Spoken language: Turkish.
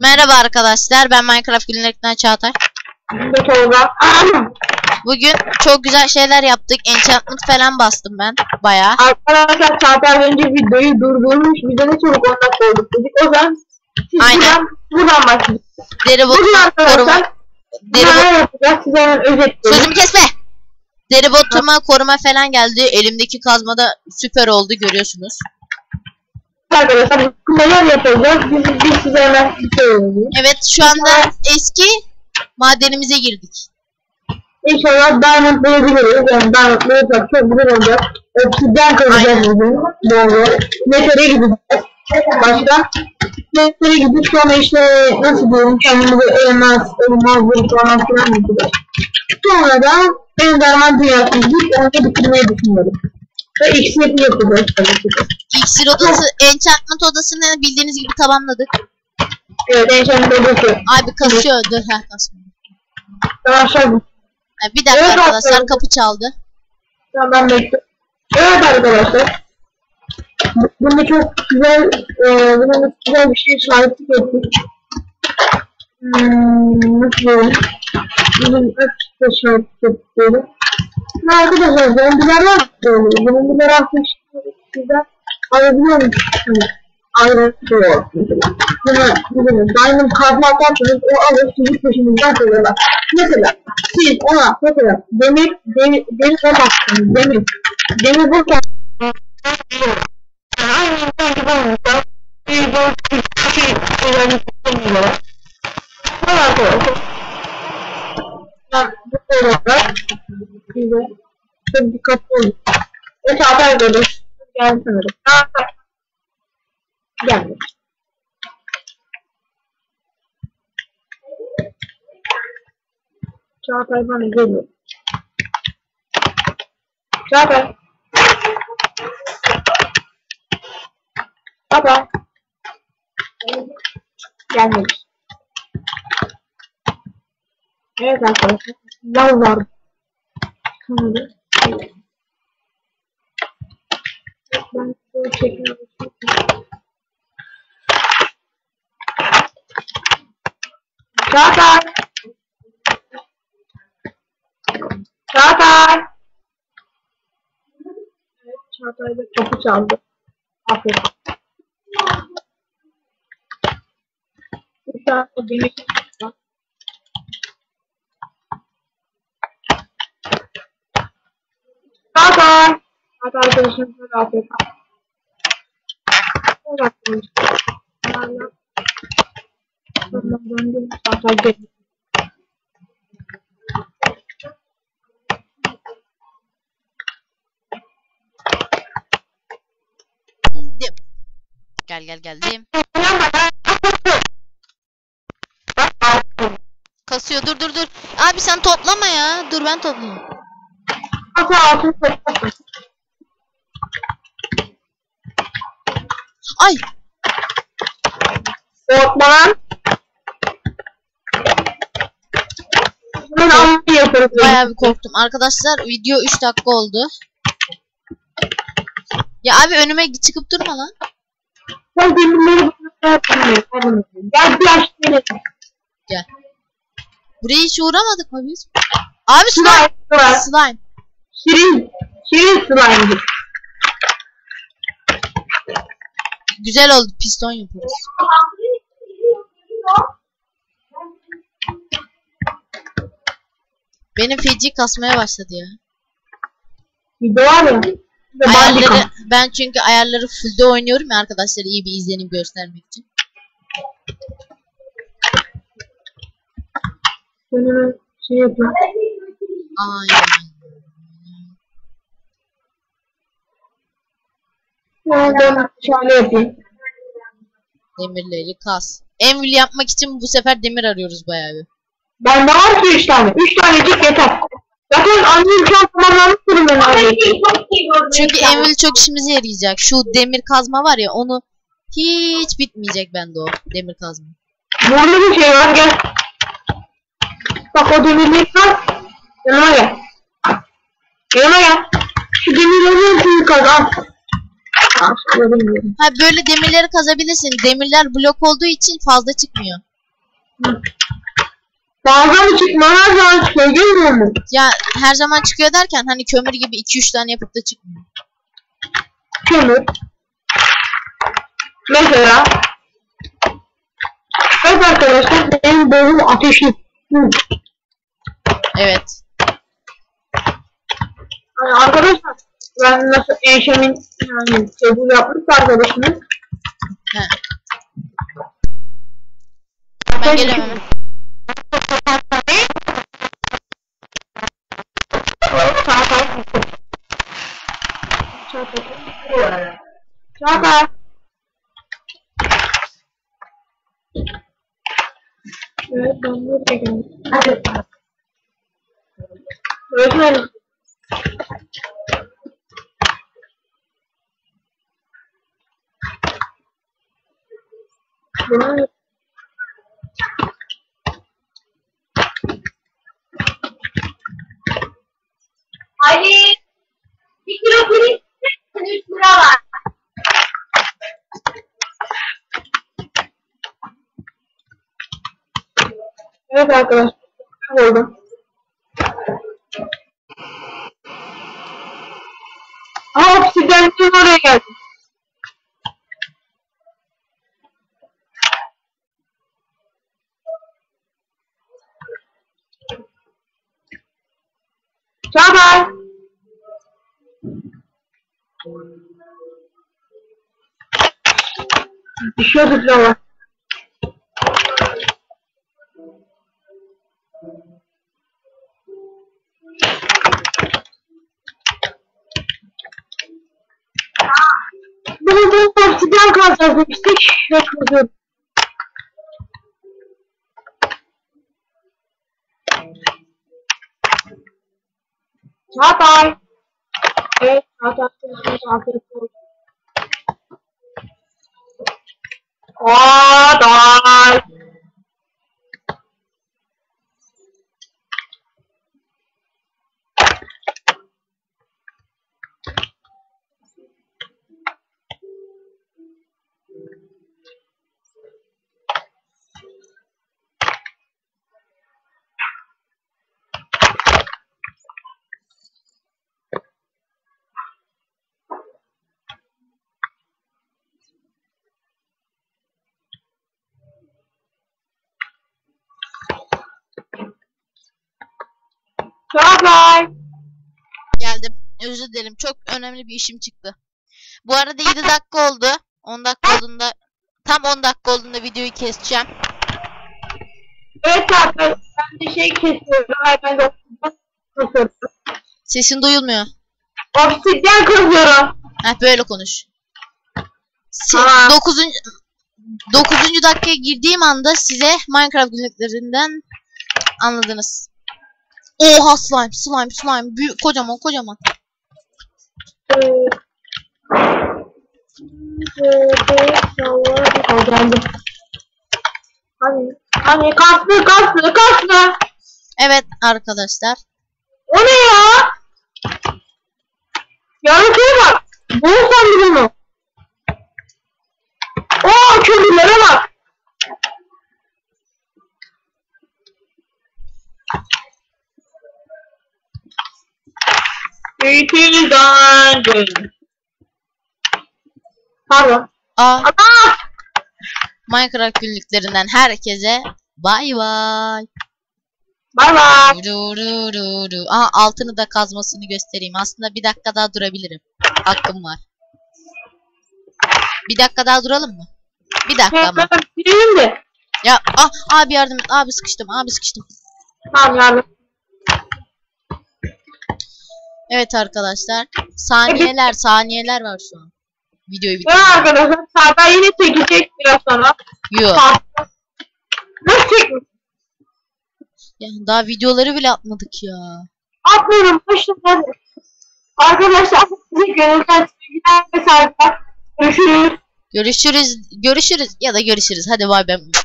Merhaba arkadaşlar ben Minecraft günlerinden Çağatay. Bugün çok güzel şeyler yaptık. Enchantment falan bastım ben bayağı. Arkadaşlar Çağatay önce videoyu durdurmuş. Videoda çabuk 10 dakika olduk dedik. O zaman siz Aynen. buradan, buradan başlayalım. Deri Bugün arkadaşlar Deri bot- size hemen özetleyelim. Sözümü kesme. Deri botuma koruma falan geldi. Elimdeki kazmada süper oldu görüyorsunuz. Arkadaşlar neler yapacağız? Biz, biz size hemen öğrenelim. Evet şu anda eski madenimize girdik. İnşallah Diamond bulabiliriz. Yani Diamond bulursak çok güzel olacak. Obsidian kazacağız bugün. Doğru. Netere gideceğiz. Başka? Netere gidip sonra işte nasıl diyelim kendimize elmas, elmas, falan filan yapacağız. Sonra da Enderman dünyasını gidip onu bitirmeyi düşünüyorum. Ve X'yi yapacağız tabii ki. İksir odası, enchantment odasını bildiğiniz gibi tamamladık. Evet en son odası. Abi kasıyor. Dur ha kasmıyor. Aşağı Ha, bir dakika Evet, arkadaşlar arkadaşlar. kapı çaldı. Tamam ben bekliyorum. Evet arkadaşlar. Bu- Bunda çok güzel, e, bunda çok güzel bir şey şahitlik ettik. Hmm, nasıl diyeyim? Bunun açıkça şahitlik ettik diyelim. Arkadaşlar zombiler var. Zombiler şimdi güzel alabiliyor musunuz? Ayrıntıyor. Mesela, mesela diamond kazma atarsanız o alır sizi peşinizden koyuyorlar. Mesela siz ona mesela demir, demir, demir ne baktınız demir. Demir bulurken aynı insan gibi olmuşsa bir dört bir şey özellikle kullanıyorlar. Tamam arkadaşlar. Ben bu olarak size çok dikkatli olun. Ve Çağatay arkadaş geldi sanırım. Çağatay. Geldi. Çağatay bana geliyor. Çağatay. Baba. Gelmemiş. Evet arkadaşlar. Lav Sanırım. Ben şöyle çekiyorum. Çağatay. Çağatay. Evet, Çağatay da kapı çaldı. Aferin. Bir saat o demir çıktı. Çağatay. Evet arkadaşlar. Geldi. Dim. Gel gel geldim. Kasıyor dur dur dur. Abi sen toplama ya. Dur ben toplayayım. Çağatay altını koymasın. Ay Korkma lan. Bayağı bir korktum. Arkadaşlar video 3 dakika oldu. Ya abi önüme çıkıp durma lan. Sen. Gel bir. Gel. Buraya hiç uğramadık mı biz? Abi slime. Slime. Slime. Şirin. Şirin slime'dır. Güzel oldu. Piston yapıyoruz. Benim feci kasmaya başladı ya. Video var ya. Ayarları, ben çünkü ayarları fullde oynuyorum ya arkadaşlar iyi bir izlenim göstermek için. Şey yapayım. Aynen. Ben şöyle yapayım. Demirleri kas. Envil yapmak için bu sefer demir arıyoruz bayağı bir. Bende var ki 3 tane. 3 tanecik yeter. Zaten annem şu an tamamlamış durumda. Çünkü Envil çok işimize yarayacak. Şu demir kazma var ya onu hiç bitmeyecek bende o demir kazma. Burada bir şey var gel. Bak o demirleri kaz. Yanıma gel. Yanıma gel. Şu demirleri kaz al. Ha böyle demirleri kazabilirsin. Demirler blok olduğu için fazla çıkmıyor. Bazen çıkma her zaman çıkıyor görmüyor musun? Ya her zaman çıkıyor derken hani kömür gibi 2-3 tane yapıp da çıkmıyor. Kömür. Mesela. Evet arkadaşlar benim boğum ateşli. Hı. Evet. Arkadaşlar ben nasıl Enşem'in yani sözü yapmış arkadaşımın. He. Ben gelemem. Çağatay. Evet ben buraya geldim. Hadi. Öğretmenim. Bunu bir kilo pirinç 3 lira var. Evet arkadaşlar. Oldu. Aa obsidyen oraya geldi. Çağatay. Düşüyorduk ya. Bunu bu obsidyen kalacağız demiştik. Ve kızım. Çağatay. Evet, Çağatay. Afiyet olsun. 我懂。Çağatay. Çağatay. Geldim. Özür dilerim. Çok önemli bir işim çıktı. Bu arada 7 dakika oldu. 10 dakika olduğunda tam 10 dakika olduğunda videoyu keseceğim. Evet Çağatay. Ben de şey kesiyorum. Hayır ben de. Sesin duyulmuyor. Obsidyen kazıyorum. Heh böyle konuş. Tamam. 9. 9. dakikaya girdiğim anda size Minecraft günlüklerinden anladınız. Oha slime, slime, slime. Büyük, kocaman, kocaman. Geldim. Hani, hani kaslı kaslı kaslı. Evet arkadaşlar. O ne ya? Yaratığa bak. Bol sandı bunu. Oo kömürlere bak. Eğitim dungeon. Pardon. Aa, Ana! Minecraft günlüklerinden herkese bay bay. Bay bay. Du du du du. Aha altını da kazmasını göstereyim. Aslında bir dakika daha durabilirim. Hakkım var. Bir dakika daha duralım mı? Bir dakika ama. Ya ah abi yardım et. Abi sıkıştım. Abi sıkıştım. Tamam yardım. Evet arkadaşlar. Saniyeler saniyeler var şu an. Videoyu Ya bitirdim. arkadaşlar Çağatay yine çekecek biraz sonra. Yo. Çağatay. Nasıl çekmiş? Ya daha videoları bile atmadık ya. Atmıyorum. Başladı. Arkadaşlar size gönülden sevgiler ve saygılar. Görüşürüz. Görüşürüz. Görüşürüz ya da görüşürüz. Hadi bay bay.